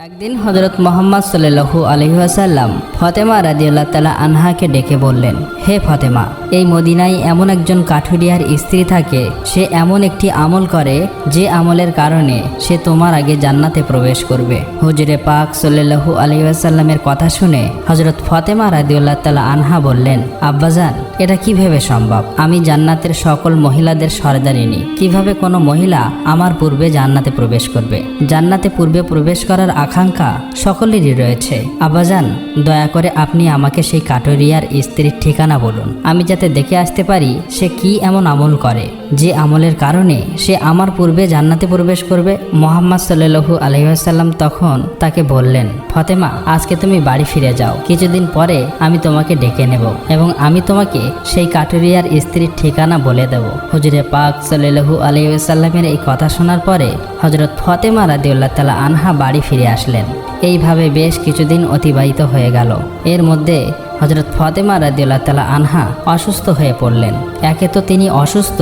একদিন হজরত মোহাম্মদ সাল্লু আলহিহাসাল্লাম ফতেমা রাজিউল্লাহ তালা আনহাকে ডেকে বললেন, হে ফতেমা, এই মদিনায় এমন একজন কাঠুরিয়ার স্ত্রী থাকে, সে এমন একটি আমল করে যে আমলের কারণে সে তোমার আগে জান্নাতে প্রবেশ করবে। হুজুরে পাক সাল্লু আলহিহাসাল্লামের কথা শুনে হজরত ফতেমা রাজিউল্লাহ তালা আনহা বললেন, আব্বাজান, এটা কীভাবে সম্ভব? আমি জান্নাতের সকল মহিলাদের সর্দারিনী। কীভাবে কোনো মহিলা আমার পূর্বে জান্নাতে প্রবেশ করবে? জান্নাতে পূর্বে প্রবেশ করার আকাঙ্ক্ষা সকলেরই রয়েছে। আবাজান, দয়া করে আপনি আমাকে সেই কাটরিয়ার স্ত্রীর ঠিকানা বলুন। আমি যাতে দেখে আসতে পারি সে কি এমন আমল করে। যে আমলের কারণে সে আমার পূর্বে জান্নাতে প্রবেশ করবে, মোহাম্মদ সাল্লু আলহিহাসাল্লাম তখন তাকে বললেন, ফতেমা, আজকে তুমি বাড়ি ফিরে যাও। কিছুদিন পরে আমি তোমাকে ডেকে নেব এবং আমি তোমাকে সেই কাটুরিয়ার স্ত্রীর ঠিকানা বলে দেব। হুজুরে পাক সাল্লু আলহিসাল্লামের এই কথা শোনার পরে হজরত ফতেমা রাদিউল্লাহ তালা আনহা বাড়ি ফিরে আসলেন। এইভাবে বেশ কিছুদিন অতিবাহিত হয়ে গেল। এর মধ্যে হজরত ফতেমা রাদিউল্লাহ তালা আনহা অসুস্থ হয়ে পড়লেন। একে তো তিনি অসুস্থ,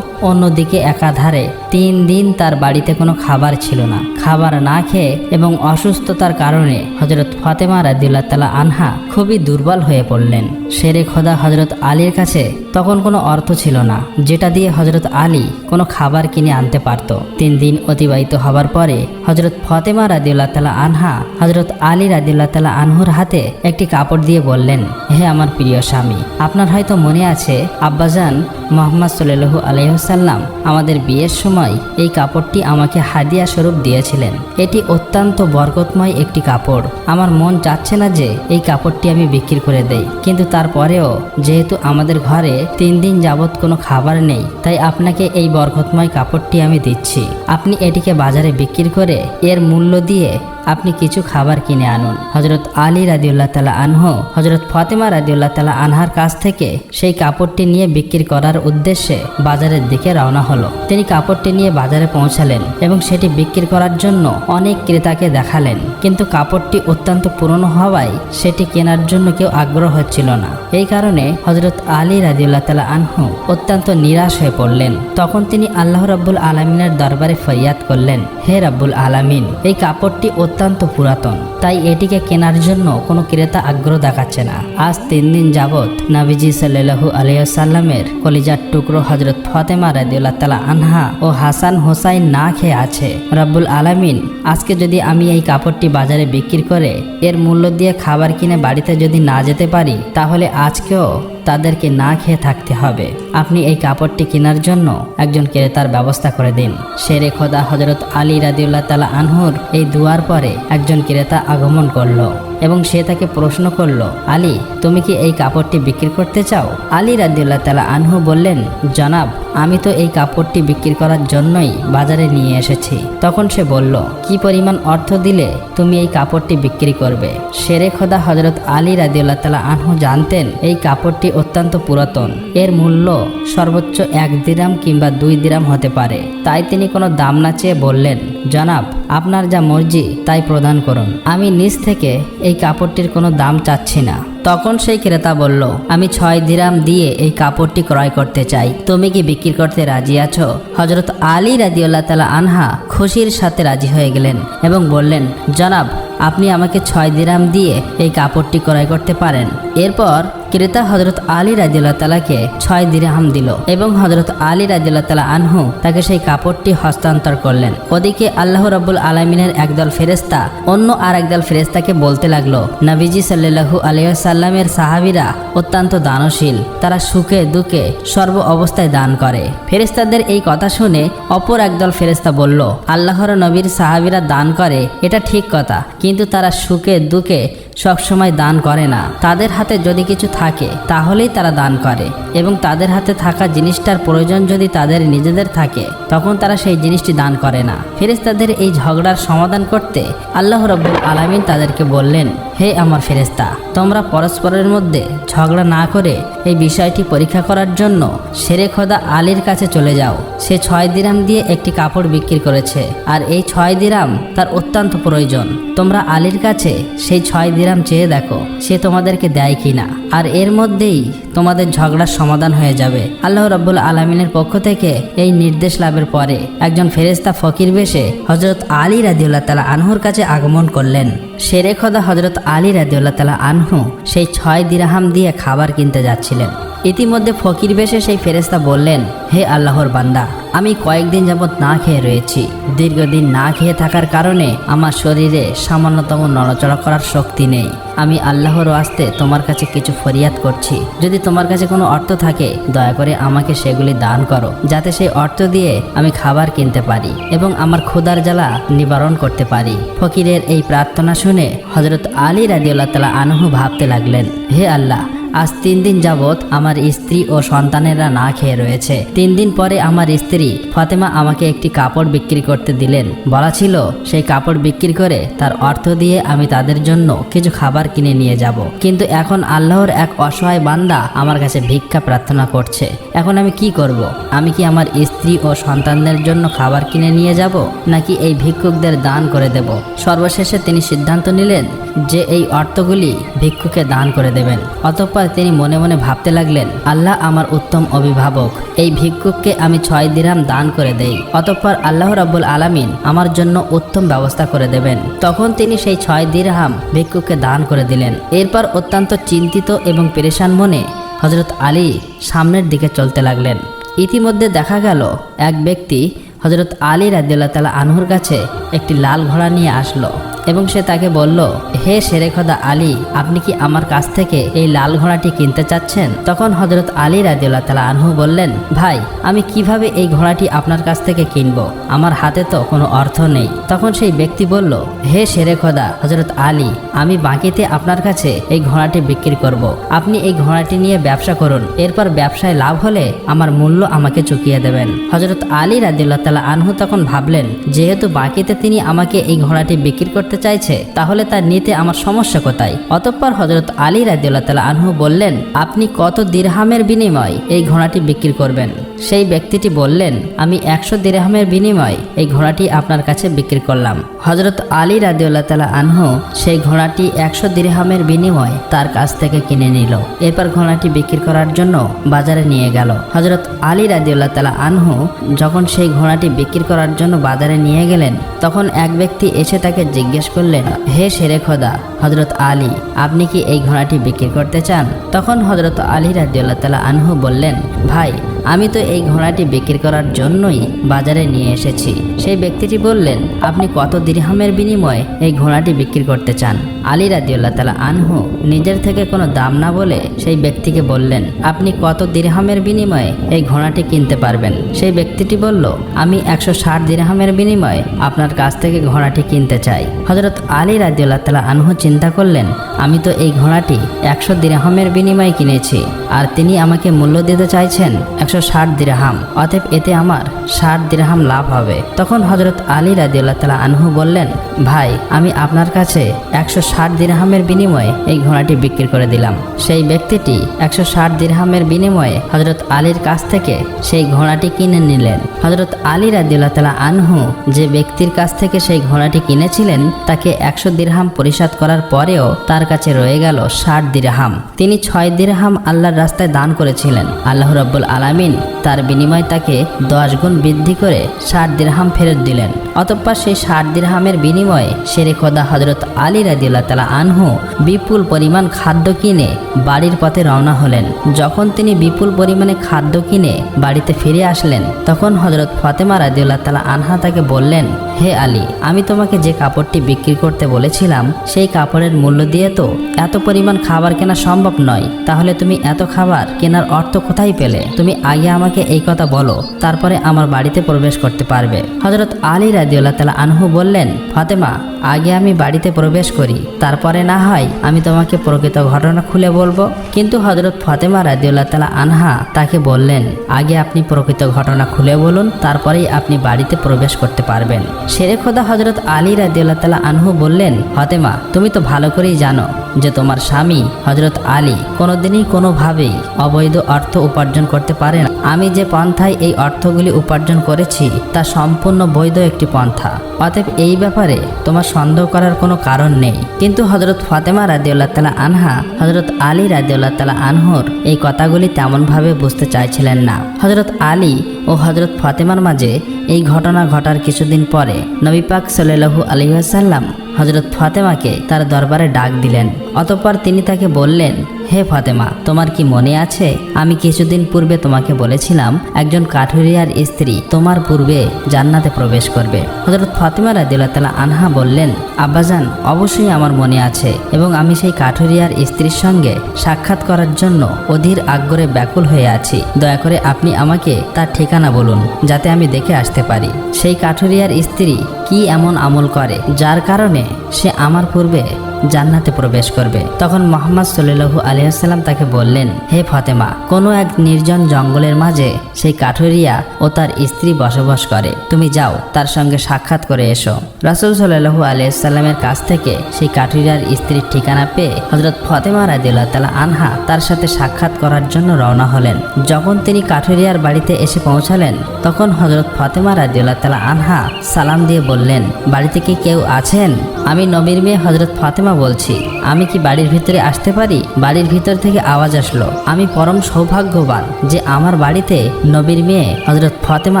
অন্যদিকে একাধারে তিন দিন তার বাড়িতে কোনো খাবার ছিল না। খাবার না খেয়ে এবং অসুস্থতার কারণে হজরত ফতেমা রাদিউল্লাহ তালা আনহা খুবই দুর্বল হয়ে পড়লেন। শেরে খোদা হজরত আলীর কাছে তখন কোনো অর্থ ছিল না, যেটা দিয়ে হজরত আলী কোনো খাবার কিনে আনতে পারত। তিন দিন অতিবাহিত হবার পরে হজরত ফতেমা রাদিউল্লাহ তালা আনহা হজরত আলী রাদিউল্লাহ তালা আনহুর হাতে একটি কাপড় দিয়ে বললেন হে আমার প্রিয় স্বামী, আপনার হয়তো মনে আছে আব্বাজান মোহাম্মদ সাল্লু আলহ্লাম আমাদের বিয়ের সময় এই কাপড়টি আমাকে হাদিয়া স্বরূপ দিয়েছিলেন। এটি অত্যন্ত বরকতময় একটি কাপড়। আমার মন চাচ্ছে না যে এই কাপড়টি আমি বিক্রি করে দেই। কিন্তু তারপরেও যেহেতু আমাদের ঘরে তিন দিন যাবৎ কোনো খাবার নেই, তাই আপনাকে এই বরকতময় কাপড়টি আমি দিচ্ছি। আপনি এটিকে বাজারে বিক্রি করে এর মূল্য দিয়ে আপনি কিছু খাবার কিনে আনুন। হজরত আলী রাদিউল্লাহ তালা আনহু হজরত ফাতেমা রাদিউল্লাহ তালা আনহার কাছ থেকে সেই কাপড়টি নিয়ে বিক্রি করার উদ্দেশ্যে বাজারের দিকে রওনা হলো। তিনি কাপড়টি নিয়ে বাজারে পৌঁছালেন এবং সেটি বিক্রি করার জন্য অনেক ক্রেতাকে দেখালেন। কিন্তু কাপড়টি অত্যন্ত পুরনো হওয়ায় সেটি কেনার জন্য কেউ আগ্রহ হচ্ছিল না। এই কারণে হজরত আলী রাদিউল্লাহ তালা আনহু অত্যন্ত নিরাশ হয়ে পড়লেন। তখন তিনি আল্লাহ রাব্বুল আলমিনের দরবারে ফরিয়াদ করলেন, হে রাব্বুল আলামিন, এই কাপড়টি অত্যন্ত পুরাতন। তাই এটিকে কেনার জন্য কোনো ক্রেতা আগ্রহ দেখাচ্ছে না। আজ তিন দিন যাবৎ নাবিজি সাল্লু আলিয়াল্লামের কলিজার টুকরো হজরত ফতেমা রাদিউল্লাহ তালা আনহা ও হাসান হোসাইন না খেয়ে আছে। রাব্বুল আলামিন, আজকে যদি আমি এই কাপড়টি বাজারে বিক্রি করে এর মূল্য দিয়ে খাবার কিনে বাড়িতে যদি না যেতে পারি, তাহলে আজকেও তাদেরকে না খেয়ে থাকতে হবে। আপনি এই কাপড়টি কেনার জন্য একজন ক্রেতার ব্যবস্থা করে দিন। শেরে খোদা হজরত আলী রাদিউল্লাহ তালা আনহুর এই দুয়ার পরে একজন ক্রেতা আগমন করল। এবং সে তাকে প্রশ্ন করল, আলী, তুমি কি এই কাপড়টি বিক্রি করতে চাও? আলী রাদিউল্লাহ তালা আনহু বললেন, জনাব, আমি তো এই কাপড়টি বিক্রি করার জন্যই বাজারে নিয়ে এসেছি। তখন সে বলল, কি পরিমাণ অর্থ দিলে তুমি এই কাপড়টি বিক্রি করবে? শেরে খোদা হজরত আলী রাদিউল্লাহ তালা আনহু জানতেন, এই কাপড়টি অত্যন্ত পুরাতন। এর মূল্য সর্বোচ্চ এক দিরাম কিংবা দুই দিরাম হতে পারে। তাই তিনি কোনো দাম না চেয়ে বললেন জনাব, আপনার যা মর্জি, তাই প্রদান করুন। আমি নিজ থেকে এই কাপড়টির কোনো দাম চাচ্ছি না। তখন সেই ক্রেতা বলল, আমি ছয় দিরাম দিয়ে এই কাপড়টি ক্রয় করতে চাই। তুমি কি বিক্রি করতে রাজি আছো? হজরত আলী রাজিউল্লাহ তালা আনহা খুশির সাথে রাজি হয়ে গেলেন এবং বললেন, জনাব, আপনি আমাকে ছয় দিরাম দিয়ে এই কাপড়টি ক্রয় করতে পারেন। এরপর ক্রেতা হজরত আলী রাজিউল্লাহ তালাকে ছয় দিরাম দিল এবং হজরত আলী রাজিউল্লাহ তালা আনহু তাকে সেই কাপড়টি হস্তান্তর করলেন। ওদিকে আল্লাহ রাব্বুল আলমিনের একদল ফেরেস্তা অন্য আর একদল ফেরেস্তাকে বলতে লাগল, নবীজি সাল্লু আলিয়াল্লামের সাহাবিরা অত্যন্ত দানশীল। তারা সুখে দুঃখে সর্ব অবস্থায় দান করে। ফেরেস্তাদের এই কথা শুনে অপর একদল ফেরেস্তা বলল, আল্লাহর নবীর সাহাবিরা দান করে, এটা ঠিক কথা। কিন্তু তারা সুখে দুঃখে সবসময় দান করে না। তাদের হাতে যদি কিছু থাকে, তাহলেই তারা দান করে। এবং তাদের হাতে থাকা জিনিসটার প্রয়োজন যদি তাদের নিজেদের থাকে, তখন তারা সেই জিনিসটি দান করে না। ফেরেস্তাদের এই ঝগড়ার সমাধান করতে আল্লাহ রব্বুল আলামিন তাদেরকে বললেন, হে আমার ফেরেস্তা তোমরা পরস্পরের মধ্যে ঝগড়া না করে এই বিষয়টি পরীক্ষা করার জন্য শেরে খোদা আলীর কাছে চলে যাও। সে ছয় দিরাম দিয়ে একটি কাপড় বিক্রি করেছে, আর এই ছয় দিরাম তার অত্যন্ত প্রয়োজন। তোমরা আলীর কাছে সেই ছয় দিরাম চেয়ে দেখো, সে তোমাদেরকে দেয় কি না আর এর মধ্যেই তোমাদের ঝগড়ার সমাধান হয়ে যাবে। আল্লাহ রব্বুল আলমিনের পক্ষ থেকে এই নির্দেশ লাভের পরে একজন ফেরেস্তা ফকির বেশে হজরত আলী রাদিউল্লাহ তালা আনহুর কাছে আগমন করলেন। সেরে খোদা হজরত আলী রাদিউল্লাহ তালা আনহু সেই ছয় দিরাহাম দিয়ে খাবার কিনতে যাচ্ছিলেন। ইতিমধ্যে ফকির বেশে সেই ফেরেস্তা বললেন, হে আল্লাহর বান্দা, আমি কয়েকদিন যাবৎ না খেয়ে রয়েছি। দীর্ঘদিন না খেয়ে থাকার কারণে আমার শরীরে সামান্যতম নড়াচড়া করার শক্তি নেই। আমি আল্লাহর আসতে তোমার কাছে কিছু ফরিয়াদ করছি। যদি তোমার কাছে কোনো অর্থ থাকে, দয়া করে আমাকে সেগুলি দান করো, যাতে সেই অর্থ দিয়ে আমি খাবার কিনতে পারি এবং আমার ক্ষুধার জ্বালা নিবারণ করতে পারি। ফকিরের এই প্রার্থনা শুনে হজরত আলী রাজিউল্লাহ তালা আনহু ভাবতে লাগলেন, হে আল্লাহ আজ তিন দিন যাবৎ আমার স্ত্রী ও সন্তানেরা না খেয়ে রয়েছে। তিন দিন পরে আমার স্ত্রী ফাতেমা আমাকে একটি কাপড় বিক্রি করতে দিলেন। বলা ছিল, সেই কাপড় বিক্রি করে তার অর্থ দিয়ে আমি তাদের জন্য কিছু খাবার কিনে নিয়ে যাব। কিন্তু এখন আল্লাহর এক অসহায় বান্দা আমার কাছে ভিক্ষা প্রার্থনা করছে। এখন আমি কি করব। আমি কি আমার স্ত্রী ও সন্তানদের জন্য খাবার কিনে নিয়ে যাব, নাকি এই ভিক্ষুকদের দান করে দেব? সর্বশেষে তিনি সিদ্ধান্ত নিলেন যে এই অর্থগুলি ভিক্ষুকে দান করে দেবেন। অতঃপর তিনি মনে মনে ভাবতে লাগলেন, আল্লাহ আমার উত্তম অভিভাবক, এই ভিক্ষুককে আমি ছয় দিরাম দান করে দেই, অতঃপর আল্লাহ রাব্বুল আলামিন আমার জন্য উত্তম ব্যবস্থা করে দেবেন। তখন তিনি সেই ছয় দিরহাম ভিক্ষুককে দান করে দিলেন। এরপর অত্যন্ত চিন্তিত এবং পেরেশান মনে হজরত আলী সামনের দিকে চলতে লাগলেন। ইতিমধ্যে দেখা গেল, এক ব্যক্তি হজরত আলী রাদিল্লা তালা আনহুর কাছে একটি লাল ঘোড়া নিয়ে আসলো। এবং সে তাকে বলল, হে শেরেখদা আলী, আপনি কি আমার কাছ থেকে এই লাল ঘোড়াটি কিনতে চাচ্ছেন? তখন হজরত আলী রাদিউল্লাহ তালা আনহু বললেন, ভাই, আমি কীভাবে এই ঘোড়াটি আপনার কাছ থেকে কিনবো? আমার হাতে তো কোনো অর্থ নেই। তখন সেই ব্যক্তি বলল, হে শেরেখদা হজরত আলী, আমি বাকিতে আপনার কাছে এই ঘোড়াটি বিক্রি করব। আপনি এই ঘোড়াটি নিয়ে ব্যবসা করুন। এরপর ব্যবসায় লাভ হলে আমার মূল্য আমাকে চুকিয়ে দেবেন। হজরত আলী রাদিউল্লাহ তালা আনহু তখন ভাবলেন, যেহেতু বাকিতে তিনি আমাকে এই ঘোড়াটি বিক্রি করতে চাইছে, তাহলে তার নিতে আমার সমস্যা কোথায়? অতঃপর হজরত আলী রাজিউল্লাহ তালা আনহু বললেন, আপনি কত দীর্হামের বিনিময় এই ঘোড়াটি বিক্রি করবেন? সেই ব্যক্তিটি বললেন, আমি একশো দিরহামের বিনিময় এই ঘোড়াটি আপনার কাছে বিক্রি করলাম। হজরত আলী রাদিউল্লাহ তালা আনহু সেই ঘোড়াটি একশো দিরহামের বিনিময় তার কাছ থেকে কিনে নিল। এরপর ঘোড়াটি বিক্রি করার জন্য বাজারে নিয়ে গেল। হজরত আলী রাদিউল্লাহ তালা আনহু যখন সেই ঘোড়াটি বিক্রি করার জন্য বাজারে নিয়ে গেলেন, তখন এক ব্যক্তি এসে তাকে জিজ্ঞেস করলেন, হে শেরে খোদা হজরত আলী, আপনি কি এই ঘোড়াটি বিক্রি করতে চান? তখন হজরত আলী রাদিউল্লাহ তালা আনহু বললেন, ভাই আমি তো এই ঘোড়াটি বিক্রি করার জন্যই বাজারে নিয়ে এসেছি। সেই ব্যক্তিটি বললেন, আপনি কত দিরহামের বিনিময়ে এই ঘোড়াটি বিক্রি করতে চান? আলী রাদিউল্লাহ তালা আনহু নিজের থেকে কোনো দাম না বলে সেই ব্যক্তিকে বললেন, আপনি কত দিরহামের বিনিময়ে এই ঘোড়াটি কিনতে পারবেন? সেই ব্যক্তিটি বলল, আমি একশো ষাট দিরহামের বিনিময়ে আপনার কাছ থেকে ঘোড়াটি কিনতে চাই। হজরত আলী রাদিউল্লাহ তালা আনহু চিন্তা করলেন, আমি তো এই ঘোড়াটি একশো দিরহামের বিনিময়ে কিনেছি, আর তিনি আমাকে মূল্য দিতে চাইছেন একশো ষাট দিরহাম। অতএব এতে আমার ষাট দিরহাম লাভ হবে। তখন হজরত আলী রাদিউল্লাহ তালা আনহু বললেন, ভাই, আমি আপনার কাছে একশো ষাট দিরহামের বিনিময়ে এই ঘোড়াটি বিক্রি করে দিলাম। সেই ব্যক্তিটি একশো ষাট দিরহামের বিনিময়ে হজরত আলীর কাছ থেকে সেই ঘোড়াটি কিনে নিলেন। হজরত আলী রাদিউল্লাহ তালা আনহু যে ব্যক্তির কাছ থেকে সেই ঘোড়াটি কিনেছিলেন, তাকে একশো দিরহাম পরিশোধ করার পরেও তার কাছে রয়ে গেল ষাট দিরহাম। তিনি ছয় দিরহাম আল্লাহর রাস্তায় দান করেছিলেন। আল্লাহ রব্বুল আলামিন তার বিনিময় তাকে দশ গুণ বৃদ্ধি করে ষাট দিরহাম ফেরত দিলেন। অতঃপর সেই ষাট দিরহামের বিনিময়ে শেরে খোদা হজরত আলী রাদিউল্লাহ তালা আনহু বিপুল পরিমাণ খাদ্য কিনে বাড়ির পথে রওনা হলেন। যখন তিনি বিপুল পরিমাণে খাদ্য কিনে বাড়িতে ফিরে আসলেন, তখন হজরত ফাতেমা রাদিউল্লাহ তালা আনহা তাকে বললেন, হে আলী, আমি তোমাকে যে কাপড়টি বিক্রি করতে বলেছিলাম, সেই কাপড়ের মূল্য দিয়ে তো এত পরিমাণ খাবার কেনা সম্ভব নয়। তাহলে তুমি এত খাবার কেনার অর্থ কোথায় পেলে? তুমি আগে আমাকে এই কথা বলো, তারপরে আমার বাড়িতে প্রবেশ করতে পারবে। হজরত আলী রাদিউল্লাহ তালা আনহু বললেন, ফাতেমা, আগে আমি বাড়িতে প্রবেশ করি, তারপরে না হয় আমি তোমাকে প্রকৃত ঘটনা খুলে বলব। কিন্তু হজরত ফাতেমা রাদিউল্লাহ তালা আনহা তাকে বললেন, আগে আপনি প্রকৃত ঘটনা খুলে বলুন, তারপরেই আপনি বাড়িতে প্রবেশ করতে পারবেন। শেরে খোদা হজরত আলী রাদিউল্লাহ তালা আনহু বললেন, ফাতেমা, তুমি তো ভালো করেই জানো যে তোমার স্বামী হজরত আলী কোনোদিনই কোনোভাবেই অবৈধ অর্থ উপার্জন করতে পারে না আমি যে পন্থায় এই অর্থগুলি উপার্জন করেছি, তা সম্পূর্ণ বৈধ একটি পন্থা। অতএব এই ব্যাপারে তোমার সন্দেহ করার কোনো কারণ নেই। কিন্তু হজরত ফাতেমা রাদিউল্লাহ তালা আনহা হজরত আলী রাদিউল্লাহ তালা আনহুর এই কথাগুলি তেমনভাবে বুঝতে চাইছিলেন না। হজরত আলী ও হজরত ফাতেমার মাঝে এই ঘটনা ঘটার কিছুদিন পরে নবী পাক সাল্লাহু আলহিহাসাল্লাম হজরত ফাতেমাকে তার দরবারে ডাক দিলেন। অতঃপর তিনি তাকে বললেন, হে ফাতেমা, তোমার কি মনে আছে? আমি কিছুদিন পূর্বে তোমাকে বলেছিলাম একজন কাঠুরিয়ার স্ত্রী তোমার পূর্বে জান্নাতে প্রবেশ করবে। হজরত ফাতেমা রাদিল্লা আনহা বললেন, আব্বাজান, অবশ্যই আমার মনে আছে এবং আমি সেই কাঠুরিয়ার স্ত্রীর সঙ্গে সাক্ষাৎ করার জন্য অধীর আগ্রহে ব্যাকুল হয়ে আছি। দয়া করে আপনি আমাকে তার ঠিকানা বলুন, যাতে আমি দেখে আসতে পারি। সেই কাঠুরিয়ার স্ত্রী কি এমন আমল করে, যার কারণে সে আমার পূর্বে জান্নাতে প্রবেশ করবে। তখন মোহাম্মদ সাল্লু আলিয়াল্লাম তাকে বললেন, হে ফাতেমা, কোনো এক নির্জন জঙ্গলের মাঝে সেই কাঠুরিয়া ও তার স্ত্রী বসবাস করে। তুমি যাও, তার সঙ্গে সাক্ষাৎ করে এসো। রাসুল সাল্লু আলিয়াল্লামের কাছ থেকে সেই কাঠুরিয়ার স্ত্রীর ঠিকানা পেয়ে হজরত ফতেমা রাদিল্লাহ তালা আনহা তার সাথে সাক্ষাৎ করার জন্য রওনা হলেন। যখন তিনি কাঠুরিয়ার বাড়িতে এসে পৌঁছালেন, তখন হজরত ফতেমা রাদিল্লাহ তালা আনহা সালাম দিয়ে বললেন, বাড়িতে কি কেউ আছেন? আমি নবীর মেয়ে হজরত ফাতেমা বলছি, আমি কি বাড়ির ভিতরে আসতে পারি? বাড়ির ভিতর থেকে আওয়াজ আসলো, আমি পরম সৌভাগ্যবান যে আমার বাড়িতে নবীর মেয়ে হজরত ফাতেমা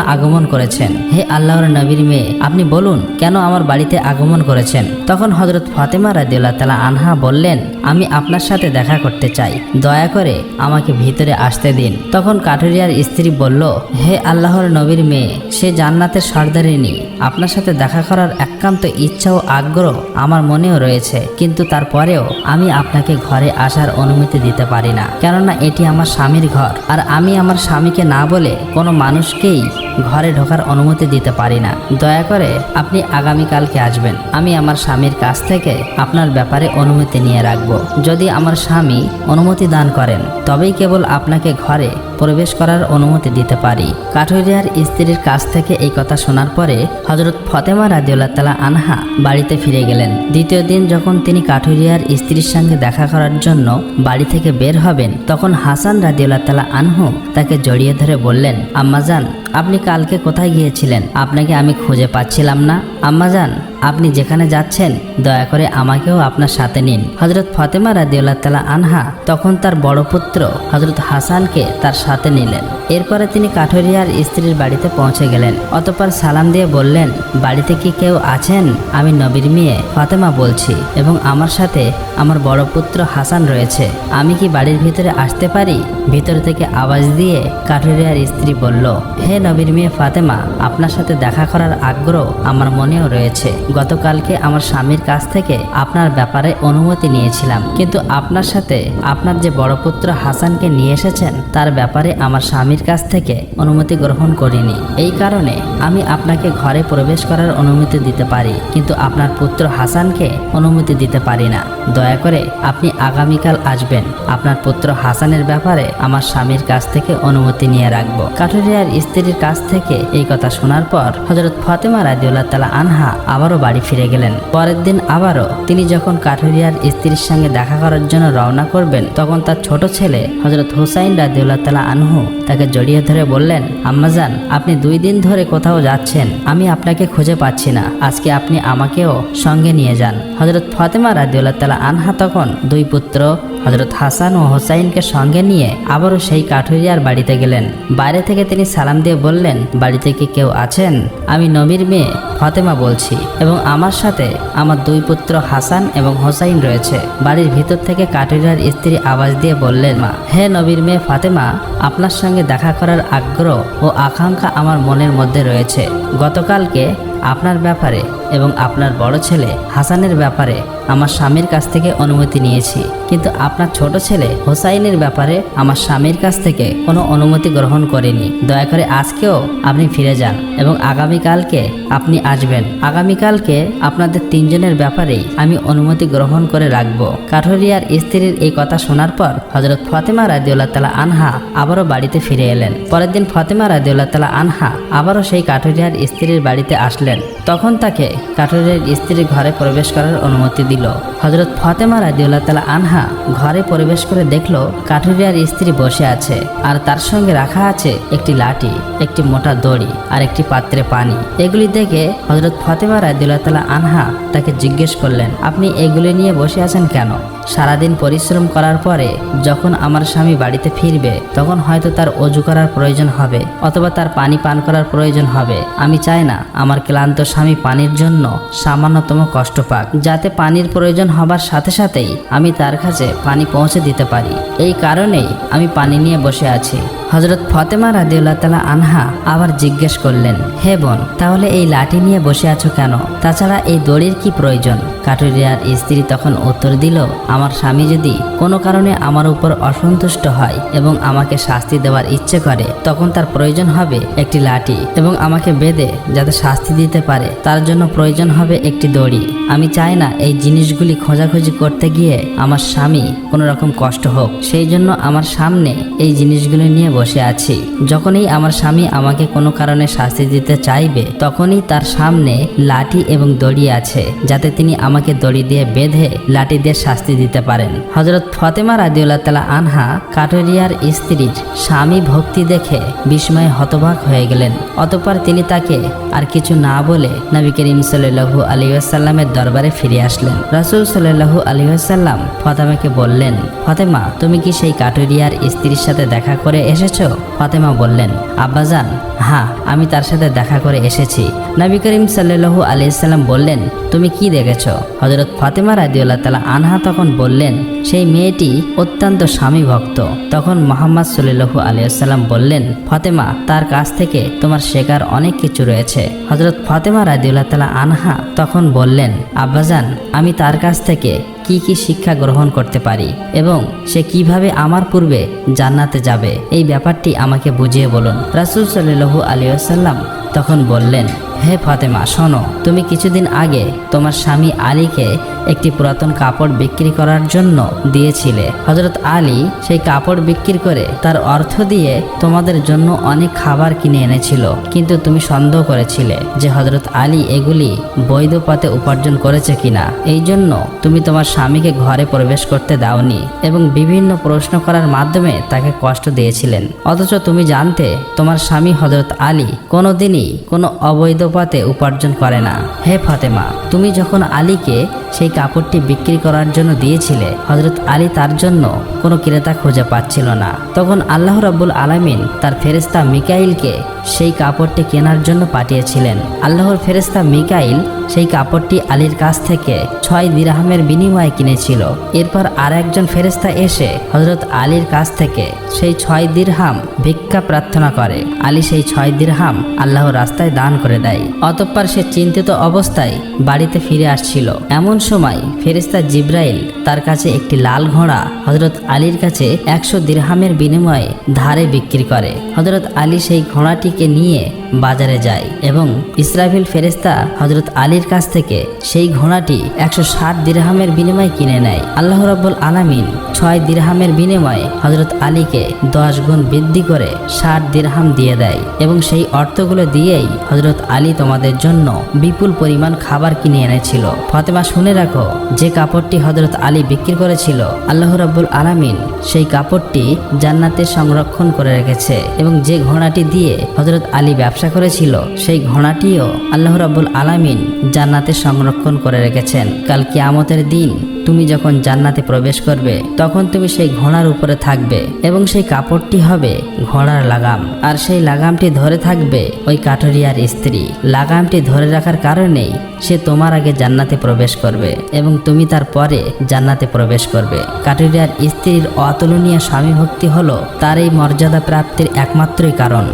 আগমন করেছেন। হে আল্লাহর নবীর মেয়ে, আপনি বলুন, কেন আমার বাড়িতে আগমন করেছেন? তখন হজরত ফাতেমা রাদিউল্লাহ তালা আনহা বললেন, আমি আপনার সাথে দেখা করতে চাই, দয়া করে আমাকে ভিতরে আসতে দিন। তখন কাঠুরিয়ার স্ত্রী বলল, হে আল্লাহর নবীর মেয়ে, সে জান্নাতের সর্দারিনী, আপনার সাথে দেখা করার একান্ত ইচ্ছা ও আগ্রহ আমার মনেও রয়েছে। কিন্তু তারপরেও আমি আপনাকে ঘরে আসার অনুমতি দিতে পারি না। কেননা এটি আমার স্বামীর ঘর, আর আমি আমার স্বামীকে না বলে কোনো মানুষকেই ঘরে ঢোকার অনুমতি দিতে পারি না। দয়া করে আপনি আগামীকালকে আসবেন। আমি আমার স্বামীর কাছ থেকে আপনার ব্যাপারে অনুমতি নিয়ে রাখব। যদি আমার স্বামী অনুমতি দান করেন, তবেই কেবল আপনাকে ঘরে প্রবেশ করার অনুমতি দিতে পারি। কাঠুরিয়ার স্ত্রীর কাছ থেকে এই কথা শোনার পরে হজরত ফতেমা রাদিউল্লাহ তালা আনহা বাড়িতে ফিরে গেলেন। দ্বিতীয় দিন যখন তিনি কাঠুরিয়ার স্ত্রীর সঙ্গে দেখা করার জন্য বাড়ি থেকে বের হবেন, তখন হাসান রাদিউল্লাহ তালা আনহু তাকে জড়িয়ে ধরে বললেন আম্মাজান আপনি কালকে কোথায় গিয়েছিলেন? আপনাকে আমি খুঁজে পাচ্ছিলাম না। আম্মাজান আপনি যেখানে যাচ্ছেন, দয়া করে আমাকেও আপনার সাথে নিন। হজরত ফতেমা রাদিউল্লাহ তালা আনহা তখন তার বড় পুত্র হজরত হাসানকে তার সাথে নিলেন। এরপরে তিনি কাঠরিয়ার স্ত্রীর বাড়িতে পৌঁছে গেলেন। অতপর সালাম দিয়ে বললেন, বাড়িতে কি কেউ আছেন? আমি নবীর মেয়ে, ফাতেমা বলছি। এবং আমার সাথে আমার বড় পুত্র হাসান রয়েছে। আমি কি বাড়ির ভিতরে আসতে পারি? ভিতর থেকে আওয়াজ দিয়ে কাঠুরিয়ার স্ত্রী বলল, হে নবীর মেয়ে ফাতেমা, আপনার সাথে দেখা করার আগ্রহ আমার মনেও রয়েছে। গতকালকে আমার স্বামীর কাছ থেকে আপনার ব্যাপারে অনুমতি নিয়েছিলাম। কিন্তু আপনার সাথে আপনার যে বড় পুত্র হাসানকে নিয়ে এসেছেন, তার ব্যাপারে আমার স্বামীর কাছ থেকে অনুমতি গ্রহণ করিনি। এই কারণে আমি আপনাকে ঘরে প্রবেশ করার অনুমতি দিতে পারি। কিন্তু আপনার পুত্র হাসানকে অনুমতি দিতে পারি না। দয়া করে আপনি আগামীকাল আসবেন। আপনার পুত্র হাসানের ব্যাপারে আমার স্বামীর কাছ থেকে অনুমতি নিয়ে রাখব। কাঠুরিয়ার স্ত্রীর কাছ থেকে এই কথা শোনার পর হজরত ফাতেমা রাজিউল্লাহ তালা আনহা আবারও বাড়ি ফিরে গেলেন। পরের দিন আবারও তিনি যখন কাঠুরিয়ার স্ত্রীর সঙ্গে দেখা করার জন্য রওনা করবেন, তখন তার ছোট ছেলে হজরত হুসাইন রাজিউল্লাহ তালা আনহু তাকে জড়িয়ে ধরে বললেন আম্মাজান আপনি দুই দিন ধরে কোথাও যাচ্ছেন। আমি আপনাকে খুঁজে পাচ্ছি না। আজকে আপনি আমাকেও সঙ্গে নিয়ে যান। হজরত ফাতেমা রাজিউল্লাহ তালা আনহা তখন দুই পুত্র হজরত হাসান ও হোসাইনকে সঙ্গে নিয়ে আবারও সেই কাঠুরিয়ার বাড়িতে গেলেন। বাইরে থেকে তিনি সালাম দিয়ে বললেন, বাড়িতে কি কেউ আছেন? আমি নবীর মেয়ে, ফতেমা বলছি, এবং আমার সাথে আমার দুই পুত্র হাসান এবং হোসাইন রয়েছে। বাড়ির ভিতর থেকে কাঠুরিয়ার স্ত্রী আওয়াজ দিয়ে বললেন, মা, হে নবীর মেয়ে ফাতেমা, আপনার সঙ্গে দেখা করার আগ্রহ ও আকাঙ্ক্ষা আমার মনের মধ্যে রয়েছে। গতকালকে আপনার ব্যাপারে এবং আপনার বড় ছেলে হাসানের ব্যাপারে আমার স্বামীর কাছ থেকে অনুমতি নিয়েছি। কিন্তু আপনার ছোট ছেলে হোসাইনের ব্যাপারে আমার স্বামীর কাছ থেকে কোনো অনুমতি গ্রহণ করেনি। দয়া করে আজকেও আপনি ফিরে যান এবং আগামীকালকে আপনি আসবেন। আগামীকালকে আপনাদের তিনজনের ব্যাপারেই আমি অনুমতি গ্রহণ করে রাখব। কাঠরিয়ার স্ত্রীর এই কথা শোনার পর হজরত ফতেমা রাদিউল্লাহ তালা আনহা আবারও বাড়িতে ফিরে এলেন। পরের দিন ফতেমা রাদিউল্লাহ তালা আনহা আবারও সেই কাঠরিয়ার স্ত্রীর বাড়িতে আসলেন। তখন তাকে কাঠরিয়ার স্ত্রীর ঘরে প্রবেশ করার অনুমতি দিল। হজরত ফতেমা রাজিউল্লাহ তালা আনহা ঘরে প্রবেশ করে দেখল কাঠুরিয়ার স্ত্রী বসে আছে আর তার সঙ্গে রাখা আছে একটি লাঠি, একটি মোটা দড়ি আর একটি পাত্রে পানি। এগুলি দেখে হজরত ফতেমা রাজিউল্লাহ তালা আনহা তাকে জিজ্ঞেস করলেন, আপনি এগুলি নিয়ে বসে আছেন কেন? সারাদিন পরিশ্রম করার পরে যখন আমার স্বামী বাড়িতে ফিরবে, তখন হয়তো তার অজু করার প্রয়োজন হবে অথবা তার পানি পান করার প্রয়োজন হবে। আমি চাই না আমার ক্লান্ত স্বামী পানির জন্য সামান্যতম কষ্ট পাক, যাতে পানির প্রয়োজন হবার সাথে সাথেই আমি তার কাছে পানি পৌঁছে দিতে পারি। এই কারণেই আমি পানি নিয়ে বসে আছি। হজরত ফতেমা রাদিউল্লাহ তালা আনহা আবার জিজ্ঞেস করলেন, হে বোন, তাহলে এই লাঠি নিয়ে বসে আছো কেন? তাছাড়া এই দড়ির কি প্রয়োজন? কাটুরিয়ার স্ত্রী তখন উত্তর দিল, আমার স্বামী যদি কোনো কারণে আমার উপর অসন্তুষ্ট হয় এবং আমাকে শাস্তি দেওয়ার ইচ্ছে করে, তখন তার প্রয়োজন হবে একটি লাঠি এবং আমাকে বেঁধে যাতে শাস্তি দিতে পারে, তার জন্য প্রয়োজন হবে একটি দড়ি। আমি চাই না এই জিনিসগুলি খোঁজাখুঁজি করতে গিয়ে আমার স্বামী কোনো রকম কষ্ট হোক। সেই জন্য আমার সামনে এই জিনিসগুলি নিয়ে বসে আছি। যখনই আমার স্বামী আমাকে কোনো কারণে শাস্তি দিতে চাইবে, তখনই তার সামনে লাঠি এবং দড়ি আছে, যাতে তিনি আমাকে দড়ি দিয়ে বেঁধে লাঠি দিয়ে শাস্তি দিতে পারেন। হজরত ফতেমা রাদিউল্লাহ তালা আনহা কাটরিয়ার স্ত্রীর স্বামী ভক্তি দেখে বিস্ময়ে হতবাক হয়ে গেলেন। অতপর তিনি তাকে আর কিছু না বলে নবী করিম সাল্লু আলী আসাল্লামের দরবারে ফিরে আসলেন। রাসুল সাল্লু আলী আসাল্লাম ফতেমাকে বললেন, ফতেমা, তুমি কি সেই কাটরিয়ার স্ত্রীর সাথে দেখা করে এসেছ? ফতেমা বললেন, আব্বাজান হ্যাঁ আমি তার সাথে দেখা করে এসেছি। নবী করিম সাল্লু আলি সাল্লাম বললেন, তুমি কি দেখেছ? হজরত ফাতেমা রাদিউল্লাহ তালা আনহা তখন বললেন, সেই মেয়েটি অত্যন্ত স্বামী ভক্ত। তখন মোহাম্মদ সাল্লু আলিয়াল্লাম বললেন, ফাতেমা, তার কাছ থেকে তোমার শেখার অনেক কিছু রয়েছে। হজরত ফাতেমা রাদিউল্লাহ তালা আনহা তখন বললেন, আব্বাজান, আমি তার কাছ থেকে কি কি শিক্ষা গ্রহণ করতে পারি এবং সে কীভাবে আমার পূর্বে জান্নাতে যাবে? এই ব্যাপারটি আমাকে বুঝিয়ে বলুন। রাসুল সাল্লু আলিয়াল্লাম তখন বললেন, হে ফাতেমা, শোনো, তুমি কিছুদিন আগে তোমার স্বামী আলীকে একটি পুরাতন কাপড় বিক্রি করার জন্য দিয়েছিলে। হজরত আলী সেই কাপড় বিক্রি করে তার অর্থ দিয়ে তোমাদের জন্য অনেক খাবার কিনে এনেছিল। কিন্তু তুমি সন্দেহ করেছিলে যে হজরত আলী এগুলি বৈধ পথে উপার্জন করেছে কিনা। এই জন্য তুমি তোমার স্বামীকে ঘরে প্রবেশ করতে দাওনি এবং বিভিন্ন প্রশ্ন করার মাধ্যমে তাকে কষ্ট দিয়েছিলেন। অথচ তুমি জানতে তোমার স্বামী হজরত আলী কোনোদিনই কোনো অবৈধ পথে উপার্জন করে না। হে ফাতেমা, তুমি যখন আলীকে সেই কাপড়টি বিক্রি করার জন্য দিয়েছিলে হজরত আলী তার জন্য কোনো ক্রেতা খুঁজে পাচ্ছিল না। তখন আল্লাহ রাব্বুল আলামিন তার ফেরেস্তা মিকাইলকে সেই কাপড়টি কেনার জন্য পাঠিয়েছিলেন। আল্লাহর ফেরেস্তা মিকাইল সেই কাপড়টি আলীর কাছ থেকে ছয় দিরহামের বিনিময়ে কিনেছিল। এরপর আর একজন ফেরেস্তা এসে হজরত আলীর কাছ থেকে সেই ছয় দিরহাম ভিক্ষা প্রার্থনা করে। আলী সেই ছয় দিরহাম আল্লাহর রাস্তায় দান করে দেয়। অতঃপর সে চিন্তিত অবস্থায় বাড়িতে ফিরে আসছিল। এমন সময় ফেরেস্তা জিব্রাইল তার কাছে একটি লাল ঘোড়া হজরত আলীর কাছে একশো দিরহামের বিনিময়ে ধারে বিক্রি করে। হজরত আলী সেই ঘোড়াটিকে নিয়ে বাজারে যায় এবং ইসরাফিল ফেরেস্তা হজরত আলীর কাছ থেকে সেই ঘোড়াটি একশো ষাট দিরহামের বিনিময়ে কিনে নেয়। আল্লাহ রাব্বুল আলামিন ছয় দিরহামের বিনিময়ে হজরত আলীকে দশ গুণ বৃদ্ধি করে ষাট দিরহাম দিয়ে দেয় এবং সেই অর্থগুলো দিয়েই হজরত আলী তোমাদের জন্য বিপুল পরিমাণ খাবার কিনে এনেছিল। ফতেমা শুনে রাখো, যে কাপড়টি হজরত আলী বিক্রি করেছিল, আল্লাহ রাব্বুল আলামিন সেই কাপড়টি জান্নাতে সংরক্ষণ করে রেখেছে এবং যে ঘোড়াটি দিয়ে হজরত আলী ব্যবসা করেছিল, সেই ঘোড়াটিও আল্লাহ রাব্বুল আলামিন জান্নাতে সংরক্ষণ করে রেখেছেন। কাল কিয়ামতের দিন তুমি যখন জান্নাতে প্রবেশ করবে, তখন তুমি সেই ঘোড়ার উপরে থাকবে এবং সেই কাপড়টি হবে ঘোড়ার লাগাম। আর সেই লাগামটি ধরে থাকবে ওই কাঠরিয়ার স্ত্রী। লাগামটি ধরে রাখার কারণেই সে তোমার আগে জান্নাতে প্রবেশ করবে এবং তুমি তার পরে জান্নাতে প্রবেশ করবে। কাঠরিয়ার স্ত্রীর অতুলনীয় স্বামী ভক্তি হলো তার এই মর্যাদা প্রাপ্তির একমাত্রই কারণ।